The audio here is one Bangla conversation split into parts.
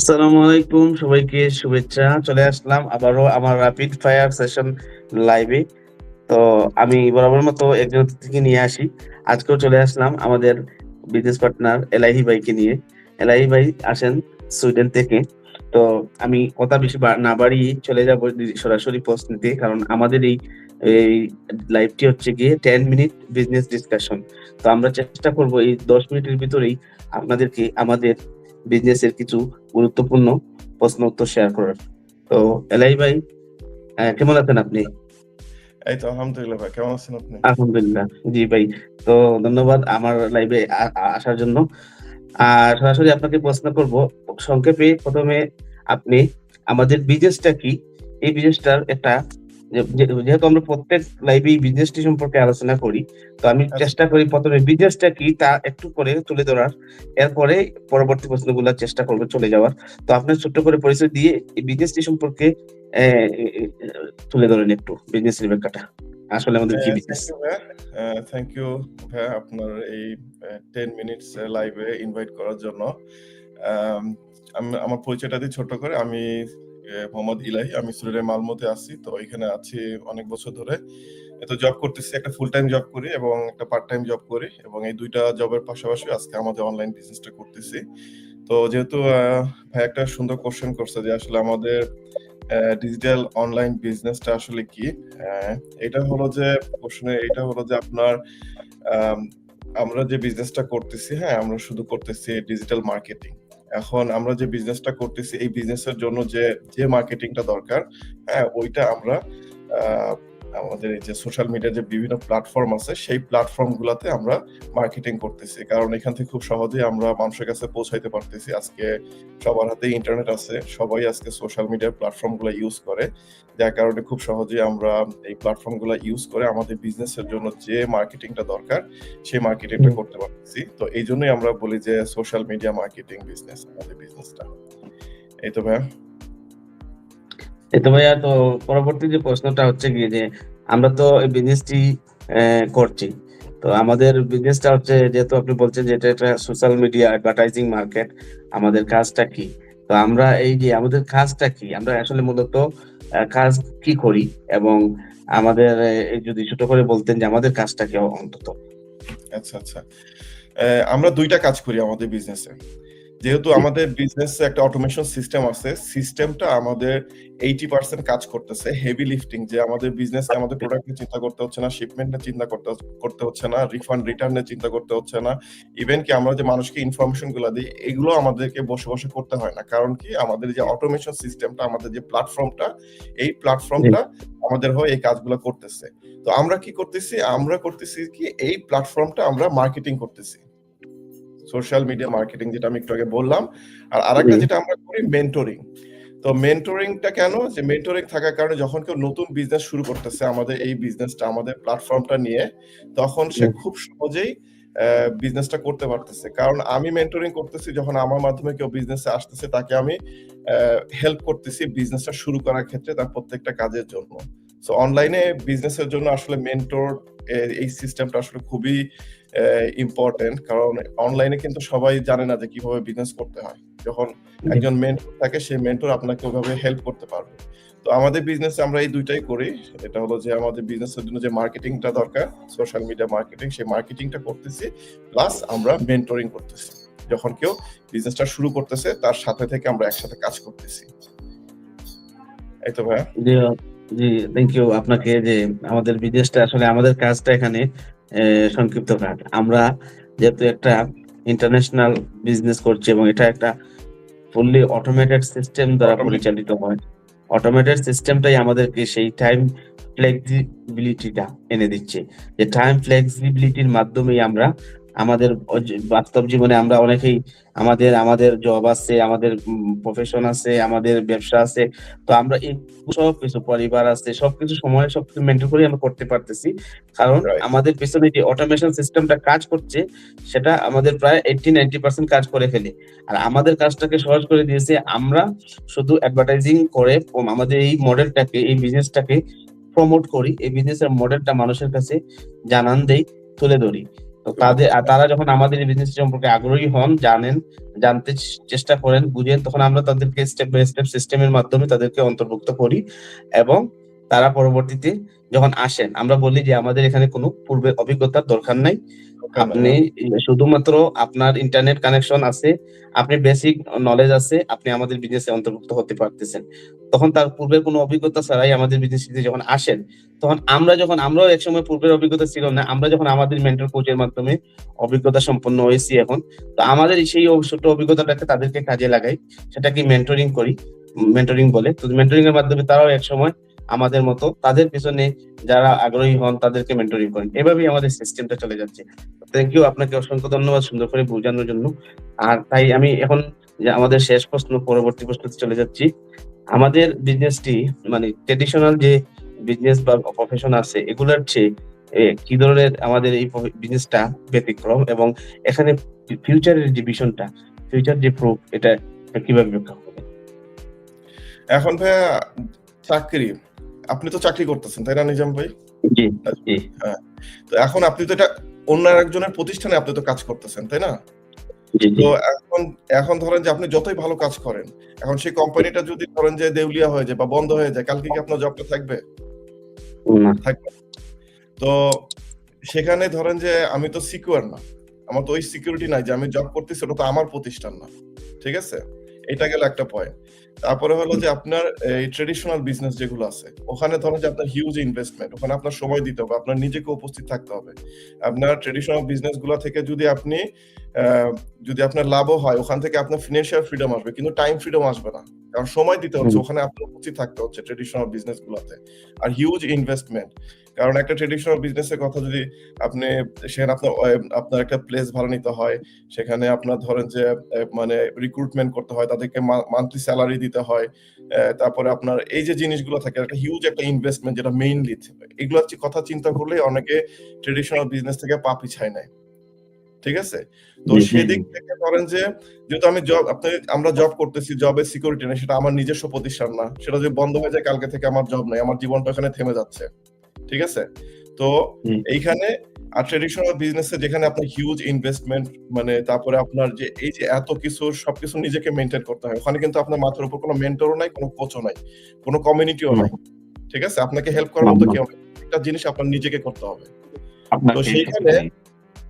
আসসালামু আলাইকুম, সবাইকে শুভেচ্ছা। চলে আসলাম আবারও আমার র্যাপিড ফায়ার সেশন লাইভে তো আমি বরাবর মতো একজন থেকে নিয়ে আসি। আজকেও চলে আসলাম আমাদের বিজনেস পার্টনার এলাহি ভাইকে নিয়ে। এলাহি ভাই আসেন সুইডেন থেকে। তো আমি কথা বেশি না বাড়িয়ে চলে যাব সরাসরি পোস্ট নিতে। কারণ আমাদের এই এই লাইভটি হচ্ছে গিয়ে টেন মিনিট বিজনেস ডিসকাশন তো আমরা চেষ্টা করব এই দশ মিনিটের ভিতরেই আপনাদেরকে আমাদের বিজনেসের কিছু গুরুত্বপূর্ণ প্রশ্ন উত্তর শেয়ার করার। তো এলাই ভাই কেমন আছেন আপনি? এই তো আলহামদুলিল্লাহ ভাই কেমন আছেন আপনি? আলহামদুলিল্লাহ জি ভাই। তো ধন্যবাদ আমার লাইভে আসার জন্য। আর সরাসরি আপনাকে প্রশ্ন করব সংক্ষেপে প্রথমে আপনি আমাদের বিজনেসটা কি? এই বিজনেসটার একটা যেহেতু আমরা প্রত্যেক লাইভে বিজনেসটি সম্পর্কে আলোচনা করি তো আমি আচ্ছা। চেষ্টা করি প্রথমে বিজনেসটা কি তা একটু করে তুলে ধরার। এরপরে পরবর্তী প্রশ্নগুলো চেষ্টা করব চলে যাওয়ার। তো আপনার ছোট্ট করে পরিচয় দিয়ে এই বিজনেসটি সম্পর্কে তুলে ধরেন একটু বিজনেসের ব্যাখ্যাটা আসলে আমাদের কি বিজনেস থ্যাংক ইউ ভাই আপনার এই টেন মিনিটস লাইভে ইনভাইট করার জন্য। আম, আমার পরিচয়টা দিয়ে ছোট করে আমি মোহাম্মদ ইলাহি আমি সুরের মালমতে আছি তো এখানে আছি অনেক বছর ধরে। তো জব করতেছি একটা ফুল টাইম জব করি এবং একটা পার্ট টাইম জব করি এবং এই দুইটা জবের পাশাপাশি আজকে আমাদের অনলাইন বিজনেসটা করতেছি। তো যেহেতু ভাই একটা সুন্দর কোশ্চেন করছে যে আসলে আমাদের ডিজিটাল অনলাইন বিজনেসটা আসলে কি? এটা হলো যে কোশ্চেনে এটা হলো যে আপনার আম, আমরা যে বিজনেসটা করতেছি হ্যাঁ আমরা শুধু করতেছি ডিজিটাল মার্কেটিং এখন আমরা যে বিজনেসটা করতেছি, এই বিজনেসের জন্য যে যে মার্কেটিংটা দরকার হ্যাঁ ওইটা আমরা আমাদের এই যে সোশ্যাল মিডিয়ার যে বিভিন্ন প্ল্যাটফর্ম আছে সেই প্ল্যাটফর্ম গুলাতে আমরা মার্কেটিং করতেছি। কারণ এখান থেকে খুব সহজেই আমরা মানুষের কাছে পৌঁছাইতে পারতেছি। আজকে সবার হাতে ইন্টারনেট আছে সবাই আজকে সোশ্যাল মিডিয়ার প্ল্যাটফর্মগুলো ইউজ করে। যার কারণে খুব সহজেই আমরা এই প্ল্যাটফর্মগুলো ইউজ করে আমাদের বিজনেসের জন্য যে মার্কেটিংটা দরকার সেই মার্কেটিংটা। করতে পারতেছি। তো এই জন্যই আমরা বলি যে সোশ্যাল মিডিয়া মার্কেটিং বিজনেস আমাদের বিজনেসটা এই তো ভাইয়া। এই তো ভাইয়া তো পরবর্তী যে প্রশ্নটা হচ্ছে গিয়ে যে আমরা তো এই বিজনেসটি করছি। তো আমাদের বিজনেসটা হচ্ছে যেহেতু আপনি বলছেন যে এটা একটা সোশ্যাল মিডিয়া অ্যাডভার্টাইজিং মার্কেট আমাদের কাজটা কি? তো আমরা এই যে আমাদের কাজটা কি? আমরা আসলে মূলত কাজ কি করি? এবং আমাদের যদি ছোট করে বলতেন যে আমাদের কাজটা কি অন্তত? আচ্ছা আচ্ছা। আমরা দুইটা কাজ করি আমাদের বিজনেসে যেহেতু আমাদের বিজনেসে একটা অটোমেশন সিস্টেম আছে সিস্টেমটা আমাদের এইটি পার্সেন্ট কাজ করতেছে হেভি লিফটিং যে আমাদের বিজনেস আমাদের প্রোডাক্টের চিন্তা করতে হচ্ছে না শিপমেন্টের চিন্তা করতে করতে হচ্ছে না রিফান্ড রিটার্নের চিন্তা করতে হচ্ছে না ইভেন কি আমরা যে মানুষকে ইনফরমেশনগুলো দিই এগুলো আমাদেরকে বসে বসে করতে হয় না। কারণ কি? আমাদের যে অটোমেশন সিস্টেমটা আমাদের যে প্ল্যাটফর্মটা এই প্ল্যাটফর্মটা আমাদের হয়ে এই কাজগুলো করতেছে। তো আমরা কি করতেছি? আমরা করতেছি কি? এই প্ল্যাটফর্মটা আমরা মার্কেটিং করতেছি। সোশ্যাল মিডিয়া মার্কেটিং যেটা আমি একটু আগে বললাম। আর আরেকটা। যেটা আমরা করি মেন্টরিং তো মেন্টরিংটা কেন? যে মেন্টরিং থাকার কারণে যখন কেউ নতুন বিজনেস শুরু করতেছে আমাদের এই বিজনেসটা আমাদের প্ল্যাটফর্মটা নিয়ে তখন সে খুব সহজেই বিজনেসটা করতে পারতেছে। কারণ আমি মেন্টরিং করতেছি যখন আমার মাধ্যমে কেউ বিজনেসে আসতেছে তাকে আমি হেল্প করতেছি বিজনেসটা শুরু করার ক্ষেত্রে তার প্রত্যেকটা কাজের জন্য। সো অনলাইনে বিজনেসের জন্য আসলে মেন্টর এই সিস্টেমটা আসলে খুবই ইম্পর্টেন্ট কারণ অনলাইনে কিন্তু সবাই জানে না যে কীভাবে বিজনেস করতে হয়। যখন একজন মেন্টর থাকে সেই মেন্টর আপনাকে ওইভাবে হেল্প করতে পারবে। তো আমাদের বিজনেস আমরা এই দুইটাই করি। এটা হলো যে আমাদের বিজনেসের জন্য যে মার্কেটিংটা দরকার সোশ্যাল মিডিয়া মার্কেটিং সেই মার্কেটিংটা করতেছি প্লাস আমরা মেন্টরিং করতেছি। যখন কেউ বিজনেসটা শুরু করতেছে তার সাথে থেকে আমরা একসাথে কাজ করতেছি। এই তো ভাইয়া? জি থ্যাংক ইউ আপনাকে যে আমাদের বিদেশটা আসলে আমাদের কাজটা এখানে সংক্ষিপ্ত কাজ। আমরা যেহেতু একটা ইন্টারন্যাশনাল বিজনেস করছি এবং এটা একটা ফুললি অটোমেটেড সিস্টেম দ্বারা পরিচালিত হয়। অটোমেটেড সিস্টেমটাই আমাদেরকে সেই টাইম ফ্লেক্সিবিলিটিটা এনে দিচ্ছে। যে টাইম ফ্লেক্সিবিলিটির মাধ্যমেই আমরা আমাদের বাস্তব জীবনে আমরা অনেকেই আমাদের আমাদের জব আছে আমাদের প্রফেশন আছে আমাদের ব্যবসা আছে। তো আমরা সব কিছু পরিবার আছে সবকিছু সময় সবকিছু মেনটেন করে আমরা করতে পারতেছি। কারণ আমাদের পেছনে যে অটোমেশন সিস্টেমটা কাজ করছে সেটা আমাদের প্রায় এইটটি নাইনটি পার্সেন্ট কাজ করে ফেলে। আর আমাদের কাজটাকে সহজ করে দিয়েছে আমরা শুধু অ্যাডভার্টাইজিং করে আমাদের এই মডেলটাকে এই বিজনেসটাকে প্রমোট করি। এই বিজনেসের মডেলটা মানুষের কাছে জানান দেই তুলে ধরি। তো তাদের তারা যখন আমাদের এই বিজনেস সম্পর্কে আগ্রহী হন জানেন জানতে চেষ্টা করেন বুঝেন তখন আমরা তাদেরকে স্টেপ বাই স্টেপ সিস্টেমের মাধ্যমে তাদেরকে অন্তর্ভুক্ত করি এবং তারা পরবর্তীতে যখন আসেন আমরা বলি যে আমাদের এখানে কোনো পূর্বের অভিজ্ঞতার দরকার নাই। আপনি শুধুমাত্র আপনার ইন্টারনেট কানেকশন আছে আপনি বেসিক নলেজ আছে আপনি আমাদের বিজনেসে অন্তর্ভুক্ত হতে পারতেছেন। তখন তার পূর্বের কোনো অভিজ্ঞতা ছাড়াই আমাদের বিজনেসে যখন আসেন, তখন আমরা যখন, আমরাও একসময় পূর্বের অভিজ্ঞতা ছিল না, আমরা যখন আমাদের মেন্টর কোচের মাধ্যমে অভিজ্ঞতা সম্পন্ন হয়েছি এখন, তো আমাদের সেই ছোট অভিজ্ঞতাটাকে তাদেরকে কাজে লাগাই, সেটাকে মেন্টরিং করি মেন্টরিং বলে, তো মেন্টরিং এর মাধ্যমে তারাও একসময় আমাদের মতো, তাদের পিছনে যারা আগ্রহী হন, তাদেরকে মেন্টরিং করেন। এভাবেই আমাদের সিস্টেমটা চলে যাচ্ছে। থ্যাংক ইউ আপনাকে অসংখ্য ধন্যবাদ সুন্দর করে বোঝানোর জন্য। আর তাই আমি এখন আমাদের শেষ প্রশ্ন, পরবর্তী প্রশ্নতে চলে যাচ্ছি। আমাদের বিজনেসটি মানে ট্রেডিশনাল যে বিজনেস বা প্রফেশন আছে এগুলোর চেয়ে কি ধরনের আমাদের এই বিজনেসটা ব্যতিক্রম এবং এখানে ফিউচারের যে ভিশনটা ফিউচার যে প্রুফ এটা কীভাবে ব্যাখ্যা হবে এখন ভাইয়া চাকরি আপনি তো চাকরি করতেছেন তাই না নিজাম ভাই? জি জি। তো এখন আপনি তো এটা অন্য একজনের প্রতিষ্ঠানে আপনি তো কাজ করতেছেন তাই না? তো এখন এখন ধরেন যে আপনি যতই ভালো কাজ করেন এখন সেই কোম্পানিটা যদি ধরেন যে দেউলিয়া হয়ে যায় বা বন্ধ হয়ে যায় কালকে কি আপনার জবটা থাকবে? থাকবে তো সেখানে ধরেন যে আমি তো সিকিউর না। আমার তো ওই সিকিউরিটি নাই যে আমি জব করতেছি ওটা তো আমার প্রতিষ্ঠান না। ঠিক আছে? এটা গেল একটা পয়েন্ট তারপরে হলো যে আপনার এই ট্রেডিশনাল বিজনেস যেগুলো আছে ওখানে ধরেন যে আপনার হিউজ ইনভেস্টমেন্ট ওখানে আপনার সময় দিতে হবে আপনার নিজেকে উপস্থিত থাকতে হবে। আপনার ট্রেডিশনাল বিজনেসগুলো থেকে যদি আপনি যদি আপনার লাভও হয় ওখান থেকে আপনার ফিনান্সিয়াল ফ্রিডম আসবে কিন্তু টাইম ফ্রিডম আসবে না। কারণ সময় দিতে হচ্ছে ওখানে আপনার উপস্থিত থাকতে হচ্ছে ট্রেডিশনাল বিজনেস গুলোতে। আর হিউজ ইনভেস্টমেন্ট কারণ একটা ট্রেডিশনাল বিজনেসের কথা যদি আপনি সেখানে আপনার আপনার একটা প্লেস ভাড়া নিতে হয় সেখানে আপনার ধরেন যে মানে রিক্রুটমেন্ট করতে হয় তাদেরকে মান্থলি স্যালারি দিতে হয় তারপরে আপনার এই যে জিনিসগুলো থাকে একটা হিউজ একটা ইনভেস্টমেন্ট যেটা মেইনলি এগুলো হচ্ছে কথা চিন্তা করলে অনেকে ট্রেডিশনাল বিজনেস থেকে পা পিছায় নেয়। ঠিক আছে? তো সেদিক থেকে ধরেন যে যেহেতু আমি জব আপনি আমরা জব করতেছি জবের সিকিউরিটি নেই সেটা আমার নিজস্ব প্রতিষ্ঠান না সেটা যদি বন্ধ হয়ে যায় কালকে থেকে আমার জব নেই আমার জীবনটা ওখানে থেমে যাচ্ছে। ঠিক আছে? তো এইখানে আর ট্রেডিশনাল বিজনেসে যেখানে আপনার হিউজ ইনভেস্টমেন্ট মানে তারপরে আপনার যে এই যে এত কিছু সবকিছু নিজেকে মেনটেন করতে হয়। ওখানে কিন্তু আপনার মাথার উপর কোনো মেন্টরও নাই কোনো কোচও নাই কোনো কমিউনিটিও নাই। ঠিক আছে? আপনাকে হেল্প করার মতো কেউ একটা জিনিস আপনার নিজেকে করতে হবে। তো সেইখানে-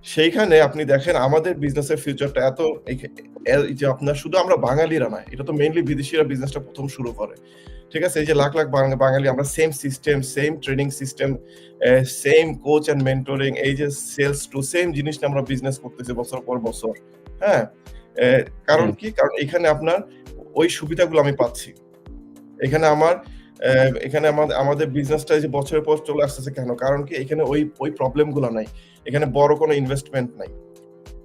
সেইখানে আপনি দেখেন আমাদের বিজনেসের ফিউচারটা এত যে আপনার শুধু আমরা বাঙালিরা না এটা তো মেইনলি বিদেশিরা বিজনেসটা প্রথম শুরু করে। ঠিক আছে? এই যে লাখ লাখ বাঙ- বাঙালি আমরা same system same training system same coach and mentoring এই যে সেলস টু সেম জিনিস নিয়ে আমরা বিজনেস করতেছি বছর পর বছর হ্যাঁ? কারণ কি? কারণ এখানে আপনার ওই সুবিধাগুলো আমি পাচ্ছি। এখানে আমার এখানে আমাদের আমাদের বিজনেসটা যে বছরের পর চলে আসতেছে কেন? কারণ কি? এখানে ওই ওই প্রবলেমগুলো নাই। এখানে বড় কোনো ইনভেস্টমেন্ট নাই।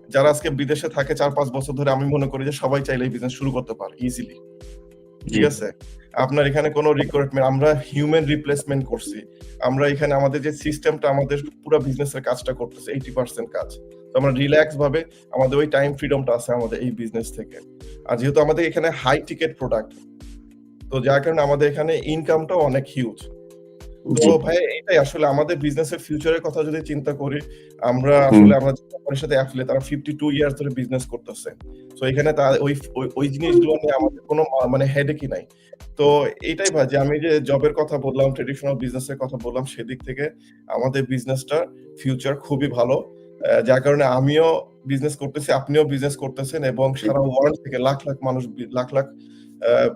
যারা আজকে বিদেশে থাকে চার পাঁচ বছর ধরে আমি মনে করি যে সবাই চাইলে এই বিজনেস শুরু করতে পারে ইজিলি ঠিক আছে? আপনার এখানে কোনো রিক্রুটমেন্ট আমরা হিউম্যান রিপ্লেসমেন্ট করছি। আমরা এখানে আমাদের যে সিস্টেমটা আমাদের পুরো বিজনেসের কাজটা করতেছে এইটি পার্সেন্ট কাজ। তো আমরা রিল্যাক্স ভাবে আমাদের ওই টাইম ফ্রিডমটা আছে আমাদের এই বিজনেস থেকে। আর যেহেতু আমাদের এখানে হাই টিকেট প্রোডাক্ট তো যার কারণে আমাদের এখানে ইনকামটাও অনেক হিউজ তো ভাই এটাই আসলে আমাদের বিজনেসের ফিউচারের কথা যদি চিন্তা করি আমরা আসলে আমরা কোম্পানির সাথে তারা ফিফটি টু ইয়ার্স ধরে বিজনেস করতেছে। তো এখানে তার ওই ওই- জিনিসগুলো নিয়ে আমাদের কোনো মানে হেডেকই নাই। তো এটাই ভাই যে আমি যে জবের কথা বললাম ট্রেডিশনাল বিজনেসের কথা বললাম সেদিক থেকে আমাদের বিজনেসটা ফিউচার খুবই ভালো। যার কারণে আমিও বিজনেস করতেছি আপনিও বিজনেস করতেছেন এবং সারা ওয়ার্ল্ড থেকে লাখ লাখ মানুষ লাখ লাখ আহ,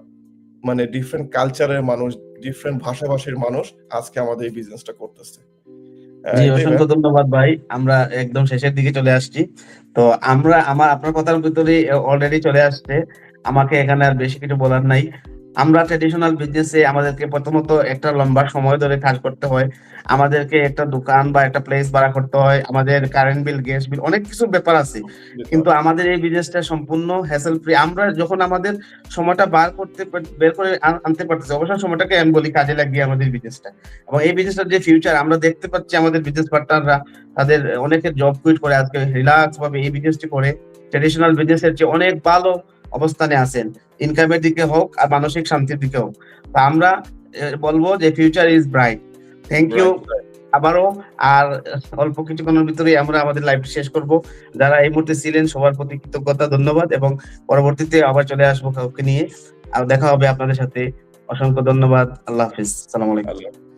মানে ডিফারেন্ট কালচারের মানুষ ডিফারেন্ট ভাষাভাষীর মানুষ আজকে আমাদের এই বিজনেসটা করতেছে। জি অসংখ্য ধন্যবাদ ভাই। আমরা একদম শেষের দিকে চলে আসছি। তো আমরা আমার আপনার কথার ভিতরে অলরেডি চলে আসছে। আমাকে এখানে আর বেশি কিছু বলার নাই। আমরা ট্রেডিশনাল বিজনেসে আমাদেরকে প্রথমত একটা লম্বা সময় ধরে কাজ করতে হয়। আমাদেরকে একটা দোকান বা একটা প্লেস ভাড়া করতে হয়, আমাদের কারেন্ট বিল গ্যাস বিল অনেক কিছু ব্যাপার আছে। কিন্তু আমাদের এই বিজনেসটা সম্পূর্ণ হ্যাসেল ফ্রি আমরা যখন আমাদের সময়টা বার করতে, বের করে আনতে পারতেছি, অবসর সময়টাকে আমি বলি কাজে লাগিয়ে আমাদের বিজনেসটা এবং এই বিজনেসটার যে ফিউচার আমরা দেখতে পাচ্ছি আমাদের বিজনেস পার্টনাররা তাদের অনেকে জব কুইট করে, আজকে রিল্যাক্স ভাবে এই বিজনেসটি করে। ট্রেডিশনাল বিজনেসের চেয়ে অনেক ভালো অবস্থানে আছেন। ইনকামের দিকে হোক আর মানসিক শান্তির দিকে হোক। তো আমরা বলব যে future is bright thank you আবারও আর অল্প কিছুক্ষণের ভিতরেই আমরা আমাদের লাইভ শেষ করব। যারা এই মুহূর্তে ছিলেন সবার প্রতি কৃতজ্ঞতা ধন্যবাদ এবং পরবর্তীতে আবার চলে আসব কাউকে নিয়ে। আর দেখা হবে আপনাদের সাথে। অসংখ্য ধন্যবাদ। আল্লাহ হাফিজ। সালাম আলাইকুম। আল্লাহ